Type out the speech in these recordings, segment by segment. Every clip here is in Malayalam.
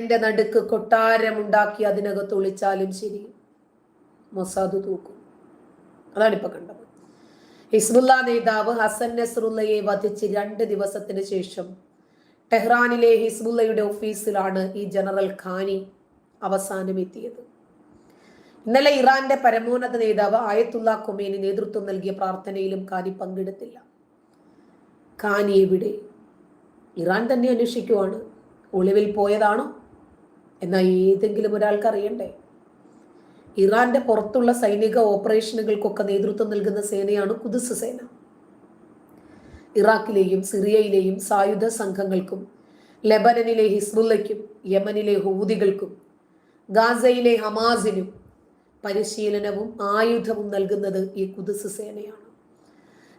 എന്റെ നടുക്ക് കൊട്ടാരമുണ്ടാക്കി അതിനകത്ത് ഒളിച്ചാലും ശരി. മൊസാദ് തൂക്കും. അതാണ് ഇപ്പൊ കണ്ടത്. ഹിസ്ബുല്ല നേതാവ് ഹസൻ നസ്രുല്ലയെ വധിച്ച് രണ്ട് ദിവസത്തിന് ശേഷം ടെഹ്റാനിലെ ഹിസ്ബുല്ലയുടെ ഓഫീസിലാണ് ഈ ജനറൽ ഖാനി അവസാനം എത്തിയത്. ഇന്നലെ ഇറാന്റെ പരമോന്നത നേതാവ് ആയത്തുള്ള കൊമേനി നേതൃത്വം നൽകിയ പ്രാർത്ഥനയിലും ഖാനി പങ്കെടുത്തില്ല. ഖാനി എവിടെ? ഇറാൻ തന്നെ അന്വേഷിക്കുവാണ്. ഒളിവിൽ പോയതാണോ? എന്നാൽ ഏതെങ്കിലും ഒരാൾക്ക് അറിയണ്ടേ? ഇറാന്റെ പുറത്തുള്ള സൈനിക ഓപ്പറേഷനുകൾക്കൊക്കെ നേതൃത്വം നൽകുന്ന സേനയാണ് കുതിസ് സേന. ഇറാഖിലെയും സിറിയയിലെയും സായുധ സംഘങ്ങൾക്കും ലെബനനിലെ ഹിസ്ബുല്ലയ്ക്കും യമനിലെ ഹൂതികൾക്കും ഗാസയിലെ ഹമാസിനും പരിശീലനവും ആയുധവും നൽകുന്നത് ഈ കുതിസ് സേനയാണ്.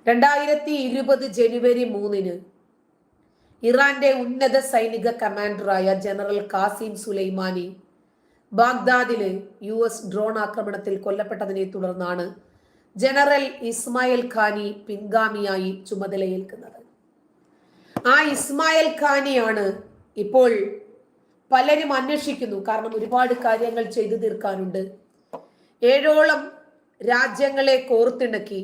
രണ്ടായിരത്തി ഇരുപത് ജനുവരി മൂന്നിന് ഇറാന്റെ ഉന്നത സൈനിക കമാൻഡറായ ജനറൽ കാസിം സുലൈമാനി ബാഗ്ദാദിലെ യു എസ് ഡ്രോൺ ആക്രമണത്തിൽ കൊല്ലപ്പെട്ടതിനെ തുടർന്നാണ് ജനറൽ ഇസ്മായിൽ ഖാനി പിൻഗാമിയായി ചുമതലയേൽക്കുന്നത്. ആ ഇസ്മായിൽ ഖാനിയാണ് ഇപ്പോൾ പലരും അന്വേഷിക്കുന്നു. കാരണം ഒരുപാട് കാര്യങ്ങൾ ചെയ്തു തീർക്കാനുണ്ട്. ഏഴോളം രാജ്യങ്ങളെ കോർത്തിണക്കി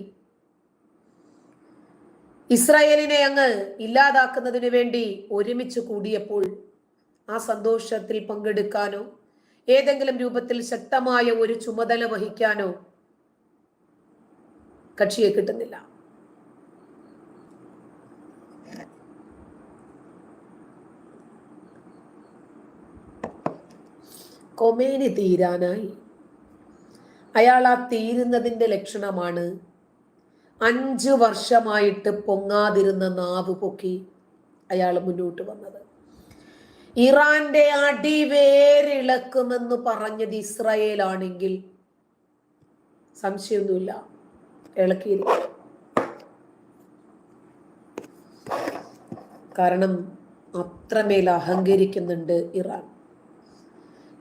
ഇസ്രായേലിനെ അങ്ങ് ഇല്ലാതാക്കുന്നതിന് വേണ്ടി ഒരുമിച്ച് കൂടിയപ്പോൾ ആ സന്തോഷത്തിൽ പങ്കെടുക്കാനോ ഏതെങ്കിലും രൂപത്തിൽ ശക്തമായ ഒരു ചുമതല വഹിക്കാനോ കക്ഷിയെ കിട്ടുന്നില്ല. കൊമേനി തീരാനായി. അയാൾ ആ തീരുന്നതിന്റെ ലക്ഷണമാണ് അഞ്ചു വർഷമായിട്ട് പൊങ്ങാതിരുന്ന നാവ് പൊക്കി അയാൾ മുന്നോട്ട് വന്നത്. ഇറാന്റെ അടിവേരിളക്കുമെന്ന് പറഞ്ഞത് ഇസ്രായേലാണെങ്കിൽ സംശയമൊന്നുമില്ല. ഇളക്കിയിരിക്കും. കാരണം അത്രമേൽ അഹങ്കരിക്കുന്നുണ്ട് ഇറാൻ.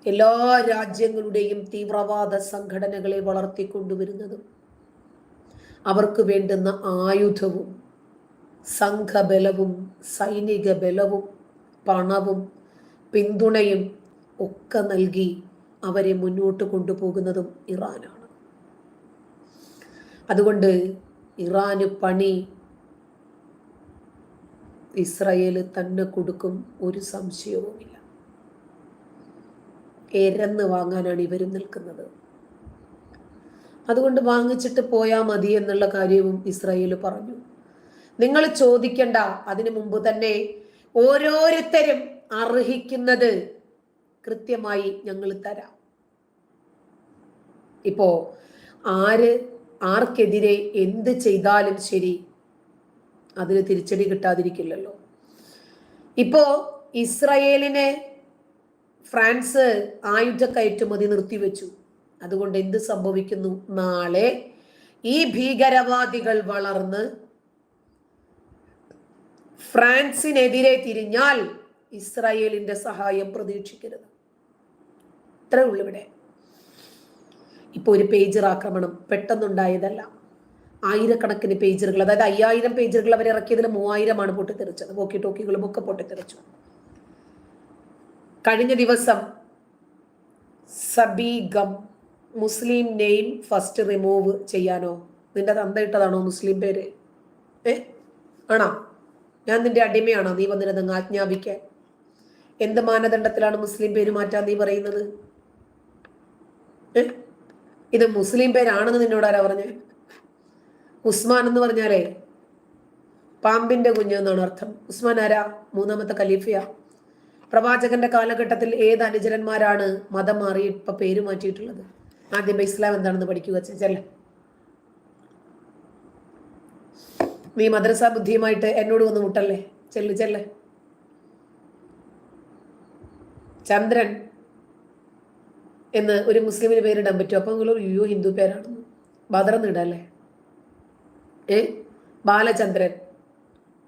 എല്ലാ രാജ്യങ്ങളുടെയും തീവ്രവാദ സംഘടനകളെ വളർത്തിക്കൊണ്ടുവരുന്നതും അവർക്ക് വേണ്ടുന്ന ആയുധവും സംഘബലവും സൈനിക ബലവും പണവും പിന്തുണയും ഒക്കെ നൽകി അവരെ മുന്നോട്ട് കൊണ്ടുപോകുന്നതും ഇറാനാണ്. അതുകൊണ്ട് ഇറാന് പണി ഇസ്രയേൽ തന്നെ കൊടുക്കും ഒരു സംശയവുമില്ല. എരന്ന് വാങ്ങാനാണ് ഇവരും നിൽക്കുന്നത്. അതുകൊണ്ട് വാങ്ങിച്ചിട്ട് പോയാൽ മതി എന്നുള്ള കാര്യവും ഇസ്രായേൽ പറഞ്ഞു. നിങ്ങൾ ചോദിക്കണ്ട അതിനു മുമ്പ് തന്നെ ഓരോരുത്തരും അർഹിക്കുന്നത് കൃത്യമായി ഞങ്ങൾ തരാം. ഇപ്പോ ആര് ആർക്കെതിരെ എന്ത് ചെയ്താലും ശരി അതിന് തിരിച്ചടി കിട്ടാതിരിക്കില്ലല്ലോ. ഇപ്പോ ഇസ്രയേലിനെ ഫ്രാൻസ് ആയുധ കയറ്റുമതി നിർത്തിവെച്ചു. അതുകൊണ്ട് എന്ത് സംഭവിക്കുന്നു? നാളെ ഈ ഭീകരവാദികൾ വളർന്ന് ഫ്രാൻസിനെതിരെ തിരിഞ്ഞാൽ ഇസ്രായേലിന്റെ സഹായം പ്രതീക്ഷിക്കരുത്. ഇത്രേ ഉള്ളൂ ഇവിടെ. ഇപ്പൊ ഒരു പേജർ ആക്രമണം പെട്ടെന്നുണ്ടായതല്ല. ആയിരക്കണക്കിന് പേജറുകൾ അതായത് അയ്യായിരം പേജറുകൾ അവർ ഇറക്കിയതിൽ മൂവായിരമാണ് പൊട്ടിത്തെറിച്ചത്. വോക്കി ടോക്കികളും ഒക്കെ പൊട്ടിത്തെറിച്ചു. കഴിഞ്ഞ ദിവസം സബീഗം മുസ്ലിം നെയിം ഫസ്റ്റ് റിമൂവ് ചെയ്യാനോ? നിന്റെ തന്ത ഇട്ടതാണോ മുസ്ലിം പേര്? ഏ? ആണോ? ഞാൻ നിന്റെ അടിമയാണോ? നീ വന്നിരുന്ന് ആജ്ഞാപിക്കാൻ. എന്ത് മാനദണ്ഡത്തിലാണ് മുസ്ലിം പേര് മാറ്റാൻ നീ പറയുന്നത്? ഇത് മുസ്ലിം പേരാണെന്ന് നിന്നോട് ആരാ പറഞ്ഞേ? ഉസ്മാൻ എന്ന് പറഞ്ഞാലേ പാമ്പിന്റെ കുഞ്ഞ് എന്നാണ് അർത്ഥം. ഉസ്മാൻ ആരാ? മൂന്നാമത്തെ ഖലീഫയാ. പ്രവാചകന്റെ കാലഘട്ടത്തിൽ ഏത് അനുചരന്മാരാണ് മതം മാറി ഇപ്പൊ പേര് മാറ്റിയിട്ടുള്ളത്? ആദ്യം ഇസ്ലാം എന്താണെന്ന് പഠിക്കുക ചെല്ല. നീ മദ്രസ ബുദ്ധിയുമായിട്ട് എന്നോട് വന്ന് മുട്ടല്ലേ? ചെല്ല് ചെല്ല്. ചന്ദ്രൻ എന്ന് ഒരു മുസ്ലിമിന് പേരിടാൻ പറ്റും അപ്പൊ നിങ്ങൾ അയ്യോ ഹിന്ദു പേരാണെന്ന്. ബദറെന്ന് ഇടല്ലേ? ഏ? ബാലചന്ദ്രൻ.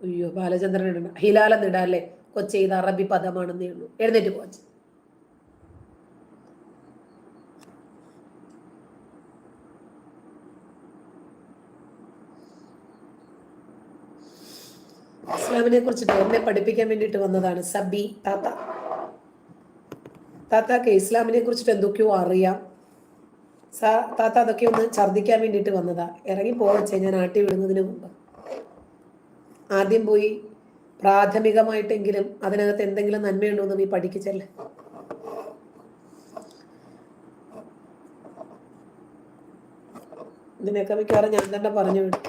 അയ്യോ ബാലചന്ദ്രൻ ഇടണം. ഹിലാലെന്ന് ഇടാല്ലേ? കൊച്ചി ഇത് അറബി പദമാണെന്നേ ഉള്ളൂ. എഴുന്നേറ്റ് പോച്ച് ഇസ്ലാമിനെ കുറിച്ചിട്ട് എന്നെ പഠിപ്പിക്കാൻ വേണ്ടിയിട്ട് വന്നതാണ് സബി താത്ത. താത്താക്ക് ഇസ്ലാമിനെ കുറിച്ചിട്ട് എന്തൊക്കെയോ അറിയാം. സാ താത്ത അതൊക്കെ ഒന്ന് ഛർദ്ദിക്കാൻ വേണ്ടിയിട്ട് വന്നതാ. ഇറങ്ങി പോവച്ചേ ഞാൻ ആട്ടി വിടുന്നതിന് മുമ്പ്. ആദ്യം പോയി പ്രാഥമികമായിട്ടെങ്കിലും അതിനകത്ത് എന്തെങ്കിലും നന്മയുണ്ടോ എന്ന് നീ പഠിക്കിച്ചല്ലേ ഇതിനൊക്കെ മിക്കവാറും ഞാൻ തന്നെ പറഞ്ഞു വിട്ടു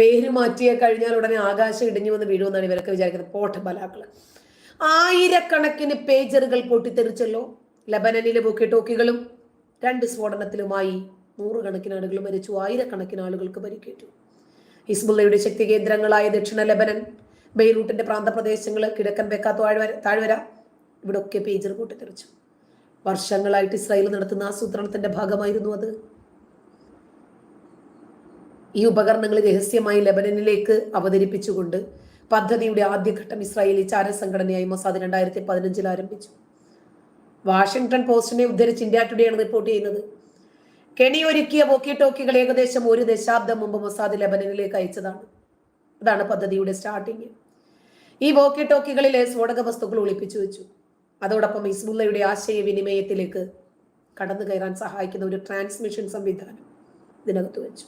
പേര് മാറ്റിയ കഴിഞ്ഞാൽ ഉടനെ ആകാശം ഇടിഞ്ഞു വന്ന് വീഴുമെന്നാണ് ഇവരൊക്കെ വിചാരിക്കുന്നത്. പോട്ട ബലാക്കൾ. ആയിരക്കണക്കിന് പേജറുകൾ പൊട്ടിത്തെറിച്ചല്ലോ. ലബനനിലെ ബുക്കി ടോക്കികളും രണ്ട് സ്ഫോടനത്തിലുമായി നൂറുകണക്കിന് ആളുകൾ മരിച്ചു. ആയിരക്കണക്കിന് ആളുകൾക്ക് പരിക്കേറ്റു. ഹിസ്ബുള്ളയുടെ ശക്തി കേന്ദ്രങ്ങളായ ദക്ഷിണ ലബനൻ ബെയ്റൂട്ടിന്റെ പ്രാന്തപ്രദേശങ്ങൾ കിഴക്കൻ ബെക്ക താഴ്വര താഴ്വര ഇവിടൊക്കെ പേജർ പൊട്ടിത്തെറിച്ചു. വർഷങ്ങളായിട്ട് ഇസ്രായേൽ നടത്തുന്ന ആസൂത്രണത്തിന്റെ ഭാഗമായിരുന്നു അത്. ഈ ഉപകരണങ്ങൾ രഹസ്യമായി ലബനനിലേക്ക് അവതരിപ്പിച്ചുകൊണ്ട് പദ്ധതിയുടെ ആദ്യഘട്ടം ഇസ്രായേലി ചാര സംഘടനയായി മൊസാദ് രണ്ടായിരത്തി പതിനഞ്ചിൽ ആരംഭിച്ചു. വാഷിംഗ്ടൺ പോസ്റ്റിനെ ഉദ്ധരിച്ച് ഇന്ത്യ ടുഡേയാണ് റിപ്പോർട്ട് ചെയ്യുന്നത്. കെണിയൊരുക്കിയ വോക്കി ടോക്കികൾ ഏകദേശം ഒരു ദശാബ്ദം മുമ്പ് മൊസാദ് ലബനനിലേക്ക് അയച്ചതാണ്. അതാണ് പദ്ധതിയുടെ സ്റ്റാർട്ടിങ് ഈ വോക്കി ടോക്കികളിലെ സ്ഫോടക വസ്തുക്കൾ ഒളിപ്പിച്ചു വെച്ചു. അതോടൊപ്പം ഇസ്മുല്ലയുടെ ആശയവിനിമയത്തിലേക്ക് കടന്നു കയറാൻ സഹായിക്കുന്ന ഒരു ട്രാൻസ്മിഷൻ സംവിധാനം ഇതിനകത്ത് വെച്ചു.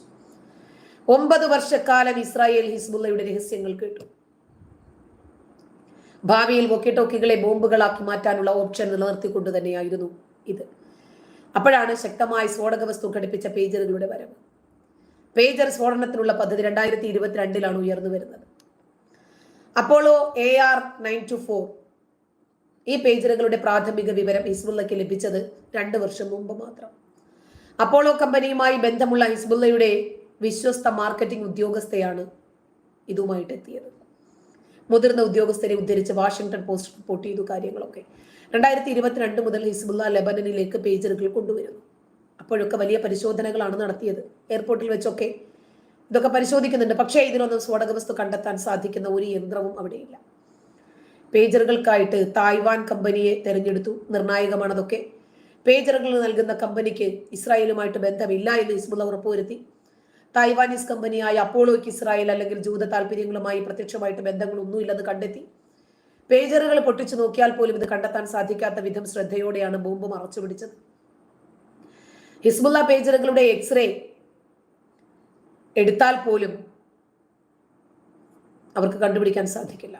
ഒമ്പത് വർഷക്കാലം ഇസ്രായേൽ ഹിസ്ബുള്ളയുടെ രഹസ്യങ്ങൾ കേട്ടു. ഭാവിയിൽ വൊക്കിട്ടോക്കികളെ ബോംബുകളാക്കി മാറ്റാനുള്ള ഓപ്ഷൻ നിലനിർത്തിക്കൊണ്ട് തന്നെയായിരുന്നു ഇത്. അപ്പോഴാണ് ശക്തമായി സ്ഫോടക വസ്തു ഘടിപ്പിച്ച പേജറുകളുടെ വരവ്. പേജർ സ്ഫോടനത്തിനുള്ള പദ്ധതി രണ്ടായിരത്തി ഇരുപത്തിരണ്ടിലാണ് ഉയർന്നു വരുന്നത്. Apollo A R nine two four ഈ പേജറുകളുടെ പ്രാഥമിക വിവരം ഹിസ്ബുള്ളയ്ക്ക് ലഭിച്ചത് രണ്ട് വർഷം മുമ്പ് മാത്രം. അപ്പോളോ കമ്പനിയുമായി ബന്ധമുള്ള ഹിസ്ബുള്ളയുടെ വിശ്വസ്ത മാർക്കറ്റിംഗ് ഉദ്യോഗസ്ഥയാണ് ഇതുമായിട്ട് എത്തിയത് മുതിർന്ന ഉദ്യോഗസ്ഥരെ ഉദ്ധരിച്ച് വാഷിംഗ്ടൺ പോസ്റ്റ് റിപ്പോർട്ട് ചെയ്തു കാര്യങ്ങളൊക്കെ. രണ്ടായിരത്തി ഇരുപത്തിരണ്ട് മുതൽ ഹിസ്ബുല്ല ലെബനനിലേക്ക് പേജറുകൾ കൊണ്ടുവരുന്നു. അപ്പോഴൊക്കെ വലിയ പരിശോധനകളാണ് നടത്തിയത്. എയർപോർട്ടിൽ വെച്ചൊക്കെ ഇതൊക്കെ പരിശോധിക്കുന്നുണ്ട്. പക്ഷേ ഇതിനൊന്നും സ്ഫോടക വസ്തു കണ്ടെത്താൻ സാധിക്കുന്ന ഒരു യന്ത്രവും അവിടെയില്ല. പേജറുകൾക്കായിട്ട് തായ്വാൻ കമ്പനിയെ തെരഞ്ഞെടുത്തു. നിർണായകമാണതൊക്കെ. പേജറുകൾ നൽകുന്ന കമ്പനിക്ക് ഇസ്രായേലുമായിട്ട് ബന്ധമില്ല എന്ന് ഹിസ്ബുള്ള ഉറപ്പുവരുത്തി. തായ്വാനീസ് കമ്പനിയായ അപ്പോളോയ്ക്ക് ഇസ്രായേൽ അല്ലെങ്കിൽ ജൂത താല്പര്യങ്ങളുമായി പ്രത്യക്ഷമായിട്ട് ബന്ധങ്ങളൊന്നുമില്ലെന്ന് കണ്ടെത്തി. പേജറുകൾ പൊട്ടിച്ചു നോക്കിയാൽ പോലും ഇത് കണ്ടെത്താൻ സാധിക്കാത്ത വിധം ശ്രദ്ധയോടെയാണ് ബോംബ് മറച്ചു പിടിച്ചത്. ഹിസ്ബുള്ള പേജറുകളുടെ എക്സ്റേ എടുത്താൽ പോലും അവർക്ക് കണ്ടുപിടിക്കാൻ സാധിക്കില്ല.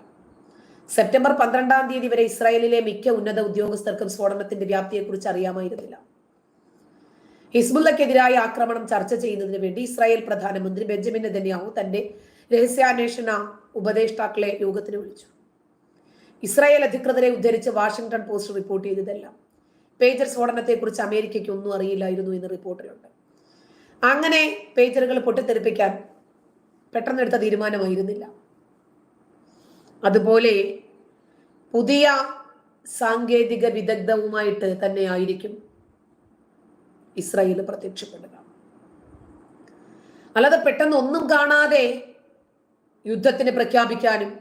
സെപ്റ്റംബർ പന്ത്രണ്ടാം തീയതി വരെ ഇസ്രായേലിലെ മിക്ക ഉന്നത ഉദ്യോഗസ്ഥർക്കും സ്ഫോടനത്തിന്റെ വ്യാപ്തിയെക്കുറിച്ച് അറിയാമായിരുന്നില്ല. ഹിസ്ബുള്ളക്കെതിരായ ആക്രമണം ചർച്ച ചെയ്യുന്നതിന് വേണ്ടി ഇസ്രായേൽ പ്രധാനമന്ത്രി ബെഞ്ചമിൻ നെതന്യാഹു തന്റെ രഹസ്യാന്വേഷണ ഉപദേഷ്ടാക്കളെ യോഗത്തിന് വിളിച്ചു. ഇസ്രായേൽ അധികൃതരെ ഉദ്ധരിച്ച് വാഷിംഗ്ടൺ പോസ്റ്റ് റിപ്പോർട്ട് ചെയ്തതെല്ലാം. പേജർ സ്ഫോടനത്തെക്കുറിച്ച് അമേരിക്കയ്ക്ക് ഒന്നും അറിയില്ലായിരുന്നു എന്ന് റിപ്പോർട്ടിലുണ്ട്. അങ്ങനെ പേജറുകൾ പൊട്ടിത്തെറിപ്പിക്കാൻ പെട്ടെന്നെടുത്ത തീരുമാനമായിരുന്നില്ല. അതുപോലെ പുതിയ സാങ്കേതിക വിദഗ്ധവുമായിട്ട് തന്നെയായിരിക്കും ഇസ്രായേൽ പ്രത്യക്ഷപ്പെടുക. അല്ലാതെ പെട്ടെന്ന് ഒന്നും കാണാതെ യുദ്ധത്തിന് പ്രഖ്യാപിക്കാനും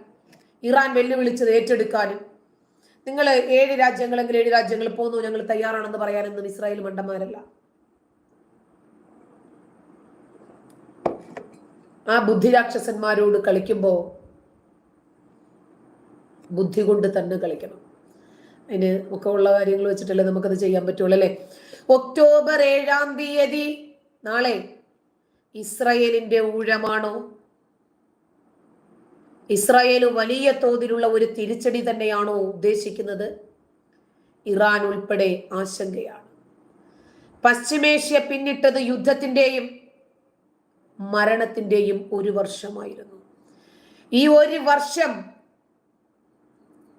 ഇറാൻ വെല്ലുവിളിച്ചത് ഏറ്റെടുക്കാനും നിങ്ങൾ ഏഴ് രാജ്യങ്ങളെങ്കിൽ ഏഴ് രാജ്യങ്ങൾ പോന്നു ഞങ്ങൾ തയ്യാറാണെന്ന് പറയാനൊന്നും ഇസ്രായേൽ മണ്ടന്മാരല്ല. ആ ബുദ്ധിരാക്ഷസന്മാരോട് കളിക്കുമ്പോൾ ബുദ്ധി കൊണ്ട് തന്നെ കളിക്കണം. അതിന് ഒക്കെ ഉള്ള കാര്യങ്ങൾ വെച്ചിട്ടല്ലേ നമുക്കത് ചെയ്യാൻ പറ്റുള്ളൂ അല്ലേ? ഒക്ടോബർ ഏഴാം തീയതി. നാളെ ഇസ്രയേലിന്റെ ഊഴമാണോ? ഇസ്രായേൽ വലിയ തോതിലുള്ള ഒരു തിരിച്ചടി തന്നെയാണോ ഉദ്ദേശിക്കുന്നത്? ഇറാൻ ഉൾപ്പെടെ ആശങ്കയാണ്. പശ്ചിമേഷ്യ പിന്നിട്ടത് യുദ്ധത്തിന്റെയും മരണത്തിന്റെയും ഒരു വർഷമായിരുന്നു. ഈ ഒരു വർഷം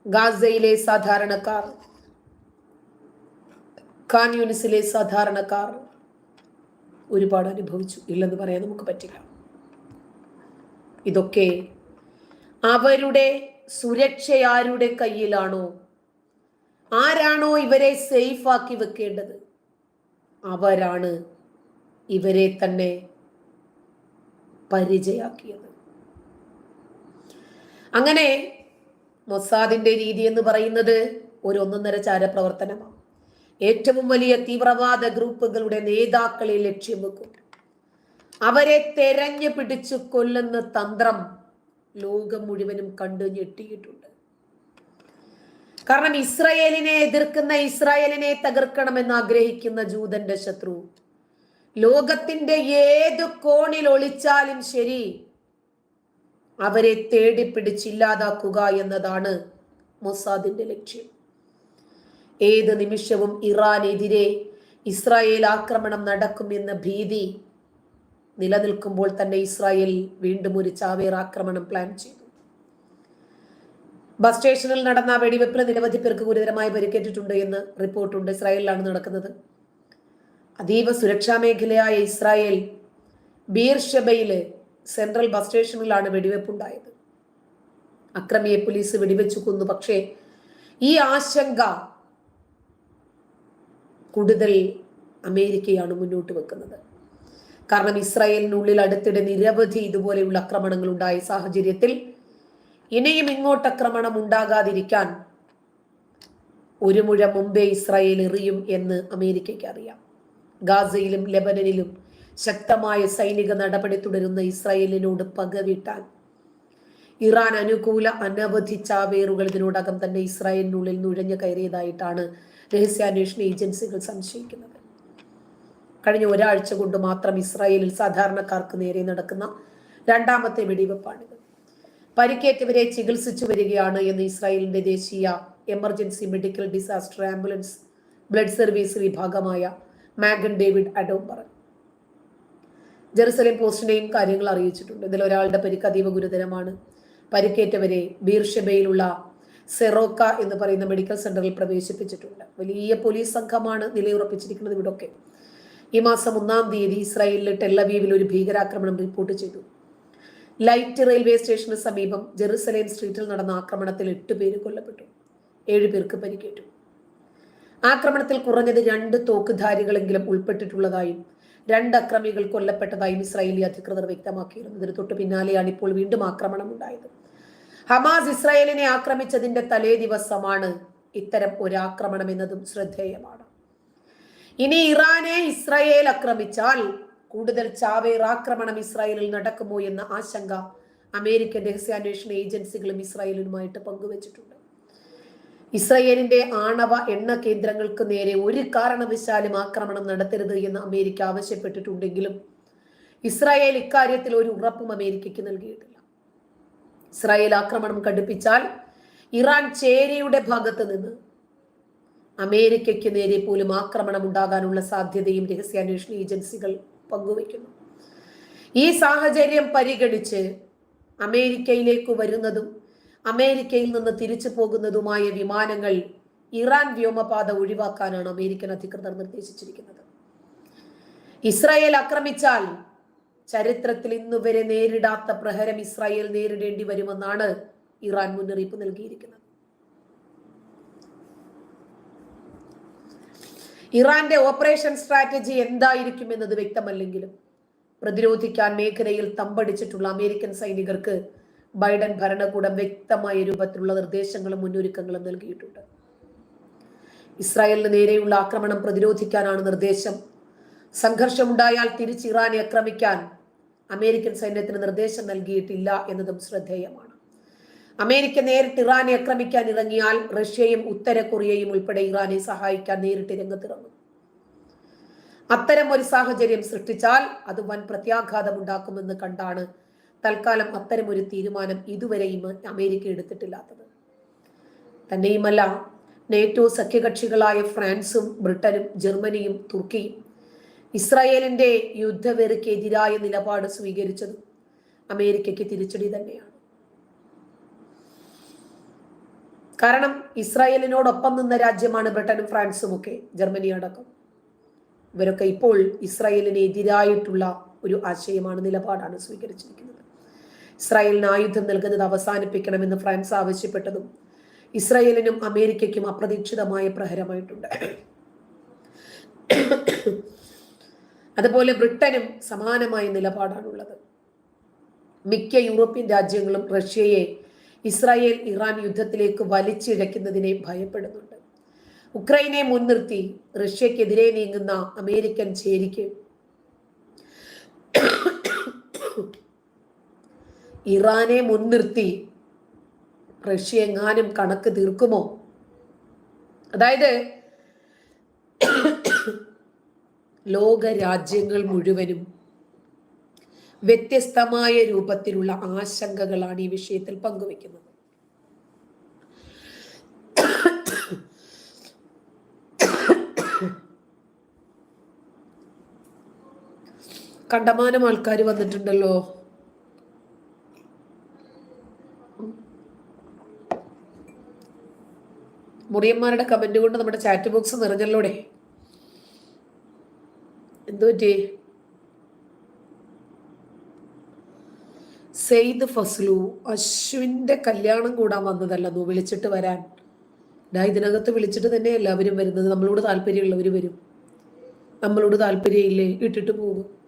ഗാസയിലെ സാധാരണക്കാർ ഖാൻ യൂണിസിലെ സാധാരണക്കാർ ഒരുപാട് അനുഭവിച്ചു. ഇല്ലെന്ന് പറയാൻ നമുക്ക് പറ്റില്ല. ഇതൊക്കെ അവരുടെ സുരക്ഷ ആരുടെ കയ്യിലാണോ? ആരാണോ ഇവരെ സേഫ് ആക്കി വെക്കേണ്ടത്? അവരാണ് ഇവരെ തന്നെ പരിചയാക്കിയത്. അങ്ങനെ മൊസാദിന്റെ രീതി എന്ന് പറയുന്നത് ഒരു ഒന്നൊന്നര ചാരപ്രവർത്തനമാണ് ഏറ്റവും വലിയ തീവ്രവാദ ഗ്രൂപ്പുകളുടെ നേതാക്കളെ ലക്ഷ്യം വെക്കും. അവരെ തെരഞ്ഞു പിടിച്ചു കൊല്ലുന്ന തന്ത്രം ലോകം മുഴുവനും കണ്ടു ഞെട്ടിയിട്ടുണ്ട്. കാരണം ഇസ്രായേലിനെ എതിർക്കുന്ന ഇസ്രായേലിനെ തകർക്കണമെന്ന് ആഗ്രഹിക്കുന്ന ജൂതന്റെ ശത്രു ലോകത്തിന്റെ ഏത് കോണിൽ ഒളിച്ചാലും ശരി അവരെ തേടി പിടിച്ചില്ലാതാക്കുക എന്നതാണ് മൊസാദിന്റെ ലക്ഷ്യം. ഏത് നിമിഷവും ഇറാനെതിരെ ഇസ്രായേൽ ആക്രമണം നടക്കുമെന്ന ഭീതി നിലനിൽക്കുമ്പോൾ തന്നെ ഇസ്രായേൽ വീണ്ടും ഒരു ചാവേർ ആക്രമണം പ്ലാൻ ചെയ്തു. ബസ് സ്റ്റേഷനിൽ നടന്ന വെടിവെപ്പിൽ നിരവധി പേർക്ക് ഗുരുതരമായി പരിക്കേറ്റിട്ടുണ്ട് എന്ന് റിപ്പോർട്ടുണ്ട് ഇസ്രായേലിലാണ് നടക്കുന്നത്. അതീവ സുരക്ഷാ മേഖലയായ ഇസ്രായേൽ ബീർഷബയിലെ സെൻട്രൽ ബസ് സ്റ്റേഷനിലാണ് വെടിവെപ്പുണ്ടായത്. അക്രമിയെ പോലീസ് വെടിവെച്ചു കൊന്നു. പക്ഷേ ഈ ആശങ്ക കൂടുതൽ അമേരിക്കയാണ് മുന്നോട്ട് വെക്കുന്നത്. കാരണം ഇസ്രായേലിനുള്ളിൽ അടുത്തിടെ നിരവധി ഇതുപോലെയുള്ള ആക്രമണങ്ങൾ ഉണ്ടായ സാഹചര്യത്തിൽ ഇനിയും ഇങ്ങോട്ട് ആക്രമണം ഉണ്ടാകാതിരിക്കാൻ ഒരു മുഴ മുമ്പേ ഇസ്രായേൽ എറിയും എന്ന് അമേരിക്കയ്ക്ക് അറിയാം. ഗാസയിലും ലെബനനിലും ശക്തമായ സൈനിക നടപടി തുടരുന്ന ഇസ്രായേലിനോട് പകവീട്ടാൻ ഇറാൻ അനുകൂല അനവധി ചാവേറുകൾ ഇതിനോടകം തന്നെ ഇസ്രായേലിനുള്ളിൽ നുഴഞ്ഞു കയറിയതായിട്ടാണ് രഹസ്യാന്വേഷണ ഏജൻസികൾ സംശയിക്കുന്നത്. കഴിഞ്ഞ ഒരാഴ്ച കൊണ്ട് മാത്രം ഇസ്രായേലിൽ സാധാരണക്കാർക്ക് നേരെ നടക്കുന്ന രണ്ടാമത്തെ വെടിവെപ്പാണിത്. പരിക്കേറ്റവരെ ചികിത്സിച്ചു വരികയാണ് എന്ന് ഇസ്രായേലിന്റെ ദേശീയ emergency medical disaster ambulance blood service വിഭാഗമായ മാഗൻ ഡേവിഡ് അഡോം പറഞ്ഞു. ജെറുസലേം പോസ്റ്റിനെയും കാര്യങ്ങൾ അറിയിച്ചിട്ടുണ്ട്. ഇതിൽ ഒരാളുടെ പരിക്ക് അതീവ ഗുരുതരമാണ്. പരിക്കേറ്റവരെ ബീർഷബയിലുള്ള സെറോക്ക എന്ന് പറയുന്ന മെഡിക്കൽ സെന്ററിൽ പ്രവേശിപ്പിച്ചിട്ടുണ്ട്. വലിയ പോലീസ് സംഘമാണ് നിലയുറപ്പിച്ചിരിക്കുന്നത് ഇവിടൊക്കെ. ഈ മാസം ഒന്നാം തീയതി ഇസ്രായേലിലെ ടെല്ലവീവിൽ ഒരു ഭീകരാക്രമണം റിപ്പോർട്ട് ചെയ്തു. ലൈറ്റ് റെയിൽവേ സ്റ്റേഷന് സമീപം ജെറുസലേം സ്ട്രീറ്റിൽ നടന്ന ആക്രമണത്തിൽ എട്ട് പേര് കൊല്ലപ്പെട്ടു. ഏഴു പേർക്ക് പരിക്കേറ്റു. ആക്രമണത്തിൽ കുറഞ്ഞത് രണ്ട് തോക്കുധാരികളെങ്കിലും ഉൾപ്പെട്ടിട്ടുള്ളതായും രണ്ട് അക്രമികൾ കൊല്ലപ്പെട്ടതായും ഇസ്രായേലി അധികൃതർ വ്യക്തമാക്കിയിരുന്നു ഇതിന് തൊട്ട് പിന്നാലെയാണ് ഇപ്പോൾ വീണ്ടും ആക്രമണം ഉണ്ടായത് ഹമാസ് ഇസ്രായേലിനെ ആക്രമിച്ചതിന്റെ തലേ ദിവസമാണ് ഇത്തരം ഒരു ആക്രമണം എന്നതും ശ്രദ്ധേയമാണ്. ഇനി ഇറാനെ ഇസ്രായേൽ ആക്രമിച്ചാൽ കൂടുതൽ ചാവേർ ആക്രമണം ഇസ്രായേലിൽ നടക്കുമോ എന്ന ആശങ്ക അമേരിക്കൻ രഹസ്യാന്വേഷണ ഏജൻസികളും ഇസ്രായേലിനുമായിട്ട് പങ്കുവച്ചിട്ടുണ്ട്. ഇസ്രായേലിന്റെ ആണവ എണ്ണ കേന്ദ്രങ്ങൾക്ക് നേരെ ഒരു കാരണവശാലും ആക്രമണം നടത്തരുത് എന്ന് അമേരിക്ക ആവശ്യപ്പെട്ടിട്ടുണ്ടെങ്കിലും ഇസ്രായേൽ ഇക്കാര്യത്തിൽ ഒരു ഉറപ്പും അമേരിക്കയ്ക്ക് നൽകിയിട്ടില്ല. ഇസ്രായേൽ ആക്രമണം കടുപ്പിച്ചാൽ ഇറാൻ ചേരിയുടെ ഭാഗത്ത് നിന്ന് അമേരിക്കയ്ക്ക് നേരെ പോലും ആക്രമണം ഉണ്ടാകാനുള്ള സാധ്യതയും രഹസ്യാന്വേഷണ ഏജൻസികൾ പങ്കുവയ്ക്കുന്നു. ഈ സാഹചര്യം പരിഗണിച്ച് അമേരിക്കയിലേക്ക് വരുന്നതും അമേരിക്കയിൽ നിന്ന് തിരിച്ചു പോകുന്നതുമായ വിമാനങ്ങൾ ഇറാൻ വ്യോമപാത ഒഴിവാക്കാനാണ് അമേരിക്കൻ അധികൃതർ നിർദ്ദേശിച്ചിരിക്കുന്നത്. ഇസ്രായേൽ ആക്രമിച്ചാൽ ചരിത്രത്തിൽ ഇന്നുവരെ നേരിടാത്ത പ്രഹരം ഇസ്രായേൽ നേരിടേണ്ടി വരുമെന്നാണ് ഇറാൻ മുന്നറിയിപ്പ് നൽകിയിരിക്കുന്നത്. ഇറാന്റെ ഓപ്പറേഷൻ സ്ട്രാറ്റജി എന്തായിരിക്കും എന്നത് വ്യക്തമല്ലെങ്കിലും പ്രതിരോധിക്കാൻ മേഖലയിൽ തമ്പടിച്ചിട്ടുള്ള അമേരിക്കൻ സൈനികർക്ക് ബൈഡൻ ഭരണകൂടം വ്യക്തമായ രൂപത്തിലുള്ള നിർദ്ദേശങ്ങളും മുന്നൊരുക്കങ്ങളും നൽകിയിട്ടുണ്ട്. ഇസ്രായേലിന് നേരെയുള്ള ആക്രമണം പ്രതിരോധിക്കാനാണ് നിർദ്ദേശം. സംഘർഷമുണ്ടായാൽ തിരിച്ച് ഇറാനെ ആക്രമിക്കാൻ അമേരിക്കൻ സൈന്യത്തിന് നിർദ്ദേശം നൽകിയിട്ടില്ല എന്നതും ശ്രദ്ധേയമാണ്. അമേരിക്ക നേരിട്ട് ഇറാനെ ആക്രമിക്കാൻ ഇറങ്ങിയാൽ റഷ്യയും ഉത്തര കൊറിയയും ഉൾപ്പെടെ ഇറാനെ സഹായിക്കാൻ നേരിട്ട് രംഗത്തിറങ്ങും. അത്തരം ഒരു സാഹചര്യം സൃഷ്ടിച്ചാൽ അത് വൻ പ്രത്യാഘാതം ഉണ്ടാക്കുമെന്ന് കണ്ടാണ് തൽക്കാലം അത്തരം ഒരു തീരുമാനം ഇതുവരെയും അമേരിക്ക എടുത്തിട്ടില്ലാത്തത്. തന്നെയുമല്ല നേറ്റോ സഖ്യകക്ഷികളായ ഫ്രാൻസും ബ്രിട്ടനും ജർമ്മനിയും തുർക്കിയും ഇസ്രായേലിന്റെ യുദ്ധവെറുക്കെതിരായ നിലപാട് സ്വീകരിച്ചത് അമേരിക്കയ്ക്ക് തിരിച്ചടി തന്നെയാണ്. കാരണം ഇസ്രായേലിനോടൊപ്പം നിന്ന രാജ്യമാണ് ബ്രിട്ടനും ഫ്രാൻസും ഒക്കെ ജർമ്മനി അടക്കം. ഇവരൊക്കെ ഇപ്പോൾ ഇസ്രായേലിന് എതിരായിട്ടുള്ള ഒരു ആശയമാണ് നിലപാടാണ് സ്വീകരിച്ചിരിക്കുന്നത്. ഇസ്രായേലിന് ആയുധം നൽകുന്നത് അവസാനിപ്പിക്കണമെന്ന് ഫ്രാൻസ് ആവശ്യപ്പെട്ടതും ഇസ്രായേലിനും അമേരിക്കയ്ക്കും അപ്രതീക്ഷിതമായ പ്രഹരമായിട്ടുണ്ട്. അതുപോലെ ബ്രിട്ടനും സമാനമായ നിലപാടാണുള്ളത്. മിക്ക യൂറോപ്യൻ രാജ്യങ്ങളും റഷ്യയെ ഇസ്രായേൽ ഇറാൻ യുദ്ധത്തിലേക്ക് വലിച്ചിഴയ്ക്കുന്നതിനെ ഭയപ്പെടുന്നുണ്ട്. ഉക്രൈനെ മുൻനിർത്തി റഷ്യക്കെതിരെ നീങ്ങുന്ന അമേരിക്കൻ ചേരിക്ക് ഇറാനെ മുൻനിർത്തി റഷ്യ എങ്ങാനും കണക്ക് തീർക്കുമോ? അതായത് ലോക രാജ്യങ്ങൾ മുഴുവനും വ്യത്യസ്തമായ രൂപത്തിലുള്ള ആശങ്കകളാണ് ഈ വിഷയത്തിൽ പങ്കുവെക്കുന്നത് കണ്ടമാനം ആൾക്കാർ വന്നിട്ടുണ്ടല്ലോ. മുറിയന്മാരുടെ കമന്റ് കൊണ്ട് നമ്മുടെ ചാറ്റ് ബോക്സ് നിറഞ്ഞല്ലോടെ? എന്തു പറ്റി? സെയ്ദ് ഫസ്ലു അശ്വിന്റെ കല്യാണം കൂടാൻ വന്നതല്ലെന്നു വിളിച്ചിട്ട് വരാൻ. ഞാൻ ഇതിനകത്ത് വിളിച്ചിട്ട് തന്നെ എല്ലാവരും വരുന്നത്. നമ്മളോട് താല്പര്യമുള്ളവർ വരും. നമ്മളോട് താല്പര്യമില്ലേ? ഇട്ടിട്ട് പോകും.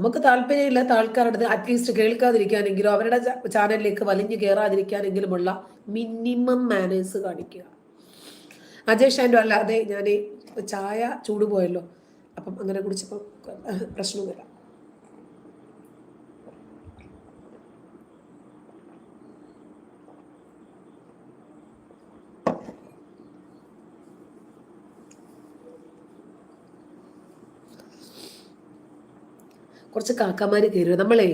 നമുക്ക് താല്പര്യമില്ലാത്ത ആൾക്കാരുടെ അറ്റ്ലീസ്റ്റ് കേൾക്കാതിരിക്കാനെങ്കിലും അവരുടെ ചാനലിലേക്ക് വലിഞ്ഞു കയറാതിരിക്കാനെങ്കിലുമുള്ള മിനിമം മാനേഴ്സ് കാണിക്കുക. അജയ് ഷാൻഡു അല്ലാതെ ഞാൻ ചായ ചൂടുപോയല്ലോ. അപ്പം അങ്ങനെ കുടിച്ചപ്പോൾ പ്രശ്നമൊന്നുമില്ല കുറച്ച് കാക്കമാര് കയറുക നമ്മളെ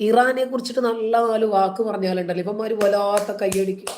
ഇറാനെ കുറിച്ചിട്ട് നല്ല നാല് വാക്ക് പറഞ്ഞാലുണ്ടല്ലോ. ഇവന്മാര് വല്ലാത്ത കൈയടിക്കും